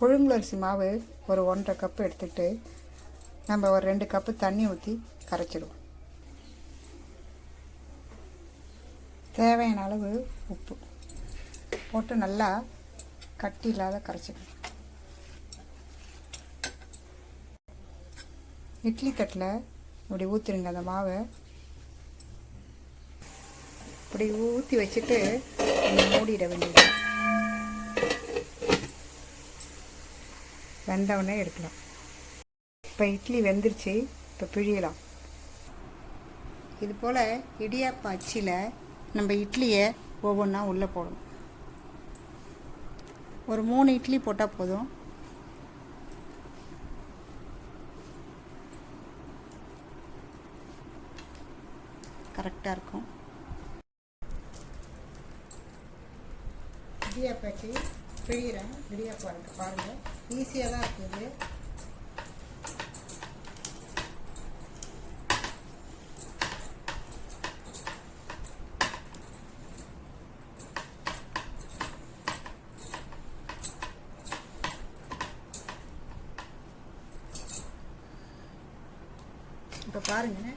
புழுங்கலரிசி மாவு ஒரு ஒன்றரை கப்பு எடுத்துகிட்டு நம்ம ஒரு ரெண்டு கப்பு தண்ணி ஊற்றி கரைச்சிடுவோம். தேவையான அளவு உப்பு போட்டு நல்லா கட்டி இல்லாத கரைச்சிக்கணும் இட்லி தட்டில் இப்படி ஊற்றிடுங்க அந்த மாவை. இப்படி ஊற்றி வச்சுட்டு மூடிட வேண்டியது. வெந்தவொடனே எடுக்கலாம். இப்போ இட்லி வெந்துருச்சு இப்போ பிழியலாம். இது போல் இடியாப்ப அச்சியில் நம்ம இட்லியை ஒவ்வொன்றா உள்ளே போடணும். ஒரு மூணு இட்லி போட்டால் போதும். கரெக்டாக இருக்கும். இடியாப்பாச்சு பிழிகிறேன் இடியாப்பா இருக்கு பாருங்கள் ஈஸியாக தான் இருக்குது ¿eh? இப்போ பாருங்கள்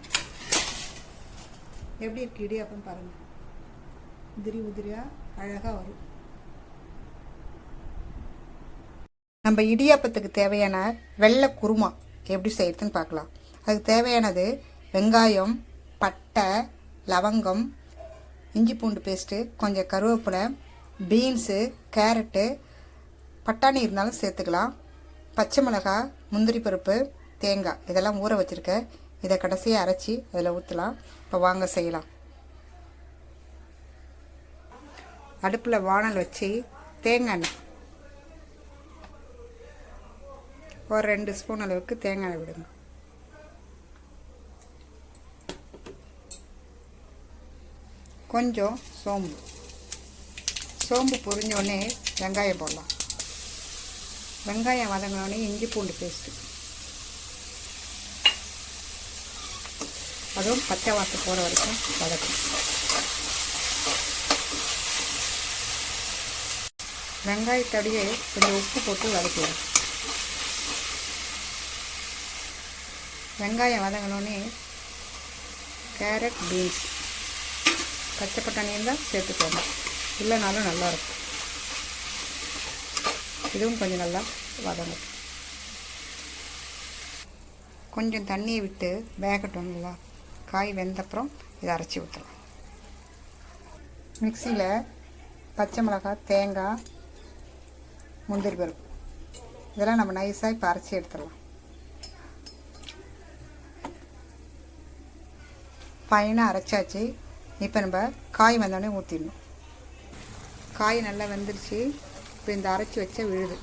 எப்படி இருக்கு இடியாப்பம் பாருங்கள் உதிரி உதிரியாக அழகாக வரும். நம்ம இடியாப்பத்துக்கு தேவையான வெள்ளை குருமா எப்படி செய்யறதுன்னு பார்க்கலாம். அதுக்கு தேவையானது வெங்காயம் பட்டை லவங்கம் இஞ்சி பூண்டு பேஸ்ட்டு கொஞ்சம் கருவேப்பிலை பீன்ஸு கேரட்டு பட்டாணி இருந்தாலும் சேர்த்துக்கலாம். பச்சை மிளகாய் முந்திரி பருப்பு தேங்காய் இதெல்லாம் ஊற வச்சுருக்கேன் இதை கடைசியாக அரைச்சி அதில் ஊற்றலாம் இப்போ வாங்க செய்யலாம். அடுப்பில் வானல் வச்சு தேங்காய் எண்ணெய் ஒரு ரெண்டு ஸ்பூன் அளவுக்கு தேங்காய் விடுங்க. கொஞ்சம் சோம்பு. சோம்பு பொரிஞ்ச உடனே வெங்காயம் போடலாம். வெங்காயம் வதங்கினோடனே இஞ்சி பூண்டு பேஸ்ட்டு அதுவும் பச்சை வாசம் போகிற வரைக்கும் வதக்கும் வெங்காயத்தடியே கொஞ்சம் உப்பு போட்டு வதக்கிடும் வெங்காயம் வதங்கினோடனே கேரட் பீன்ஸ். பச்சை பட்டாணி இருந்தால் சேர்த்துக்கோங்க. இல்லைனாலும் நல்லாயிருக்கும். இதுவும் கொஞ்சம் நல்லா வதங்கும் கொஞ்சம் தண்ணியை விட்டு வேகட்டும் நல்லா காய் வெந்தப்புறம் இதை அரைச்சி ஊற்றலாம். மிக்சியில் பச்சை மிளகாய் தேங்காய் முந்திரி பருப்பு. இதெல்லாம் நம்ம நைஸாக இப்போ அரைச்சி எடுத்துடலாம். ஃபைனாக அரைச்சாச்சு. இப்போ நம்ம காய் வந்தோடனே ஊற்றிடணும் காய் நல்லா வெந்துருச்சு. இப்போ இந்த அரைச்சி வச்ச விழுது.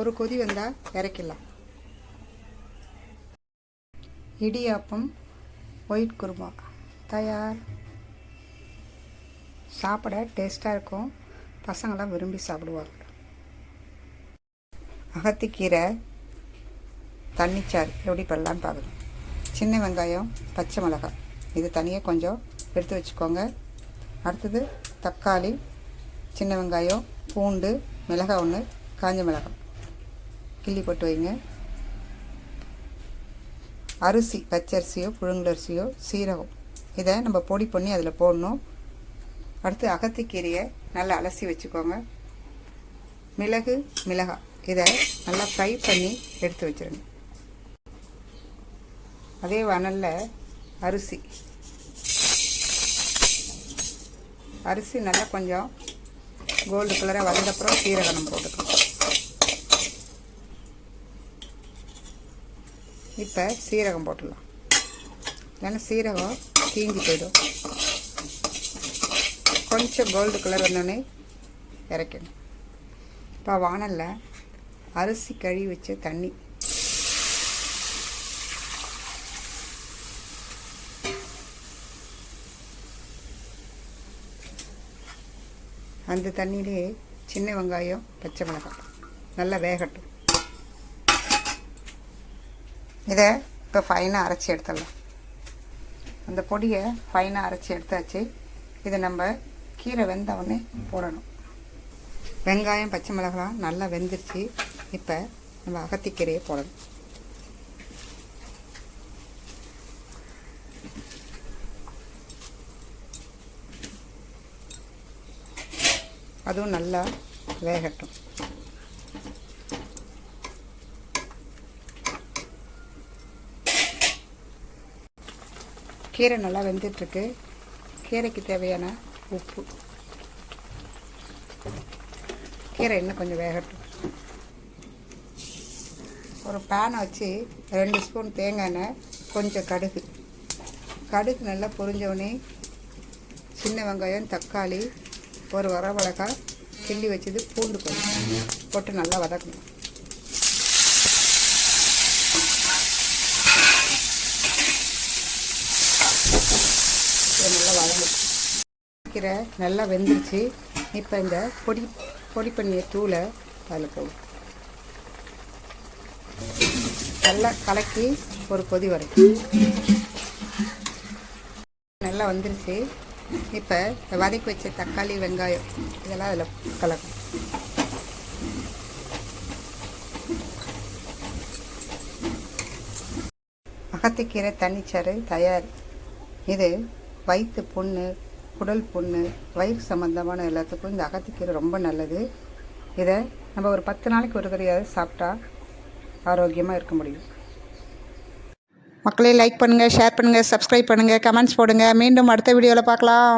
ஒரு கொதி வந்தால் இறக்கிடலாம். இடியாப்பம் ஒயிட் குருமா. தயார். சாப்பிட டேஸ்ட்டாக இருக்கும். பசங்களாம் விரும்பி சாப்பிடுவாங்க. அகத்திக்கீரை தண்ணிச்சாறு எப்படி பண்ணலான்னு பார்க்கணும் சின்ன வெங்காயம் பச்சை மிளகாய். இது தனியாக கொஞ்சம் எடுத்து வச்சுக்கோங்க. அடுத்தது தக்காளி சின்ன வெங்காயம் பூண்டு மிளகாய் ஒன்று காஞ்ச மிளகாய். கிள்ளி போட்டு வைங்க. அரிசி பச்சரிசியோ புழுங்கலரிசியோ சீரகம். இதை நம்ம பொடி பண்ணி அதில் போடணும். அடுத்து அகத்திக்கீரையை நல்லா அலசி வச்சுக்கோங்க. மிளகு மிளகாய். இதை நல்லா ஃப்ரை பண்ணி எடுத்து வச்சுருங்க. அதே வனலில் அரிசி. அரிசி நல்லா கொஞ்சம் கோல்டு கலராக வந்தப்புறம் சீரகம் போட்டுக்கணும் இப்போ சீரகம் போட்டுடலாம். ஏன்னா சீரகம் தீஞ்சி போயிடும். கொஞ்சம் கோல்டு கலர் வந்தோடனே இறக்கணும் இப்போ வானலில் அரிசி கழுவி வச்ச தண்ணி அந்த தண்ணியிலே சின்ன வெங்காயம் பச்சை மிளகாய். நல்லா வேகட்டும். இதை இப்போ ஃபைனாக அரைச்சி எடுத்துடலாம். அந்த பொடியை ஃபைனாக அரைச்சி எடுத்தாச்சு. இதை நம்ம கீரை வெந்த உடனே போடணும். வெங்காயம் பச்சை மிளகாய் நல்லா வெந்துருச்சு. இப்போ நம்ம அகத்திக்கீரையை போடணும். அதுவும் நல்லா வேகட்டும். கீரை நல்லா வெந்துட்டுருக்கு. கீரைக்கு தேவையான உப்பு. கீரை இன்னும் கொஞ்சம் வேகட்டும். ஒரு பேனை வச்சு ரெண்டு ஸ்பூன் தேங்காய் எண்ணெய் கொஞ்சம் கடுகு. கடுகு நல்லா பொரிஞ்சோடனே சின்ன வெங்காயம் தக்காளி ஒரு வர வரமிளகாய் கிள்ளி வச்சது பூண்டு கொஞ்சம் போட்டு நல்லா வதக்கணும். நல்லா வதங்கணும். கீரை நல்லா வெந்துருச்சு. இப்போ இந்த பொடி பொடி பண்ணிய தூளை அதில் போடும் நல்லா கலக்கி ஒரு கொதி வரைக்கும். நல்லா வந்துருச்சு. இப்போ வதக்கி வச்ச தக்காளி வெங்காயம் இதெல்லாம் அதில் கலக்கும் அகத்திக்கீரை தண்ணிச்சாறு தயார். இது வயிற்று புண்ணு குடல் புண்ணு வயிறு சம்மந்தமான எல்லாத்துக்கும் இந்த அகத்திக்கீரை ரொம்ப நல்லது. இதை நம்ம ஒரு பத்து நாளைக்கு ஒரு தடையாவது சாப்பிட்டா ஆரோக்கியமாக இருக்க முடியும். மக்களே லைக் பண்ணுங்கள் ஷேர் பண்ணுங்கள் சப்ஸ்கிரைப் பண்ணுங்கள் கமெண்ட்ஸ் போடுங்கள் மீண்டும் அடுத்த வீடியோவில் பார்க்கலாம்.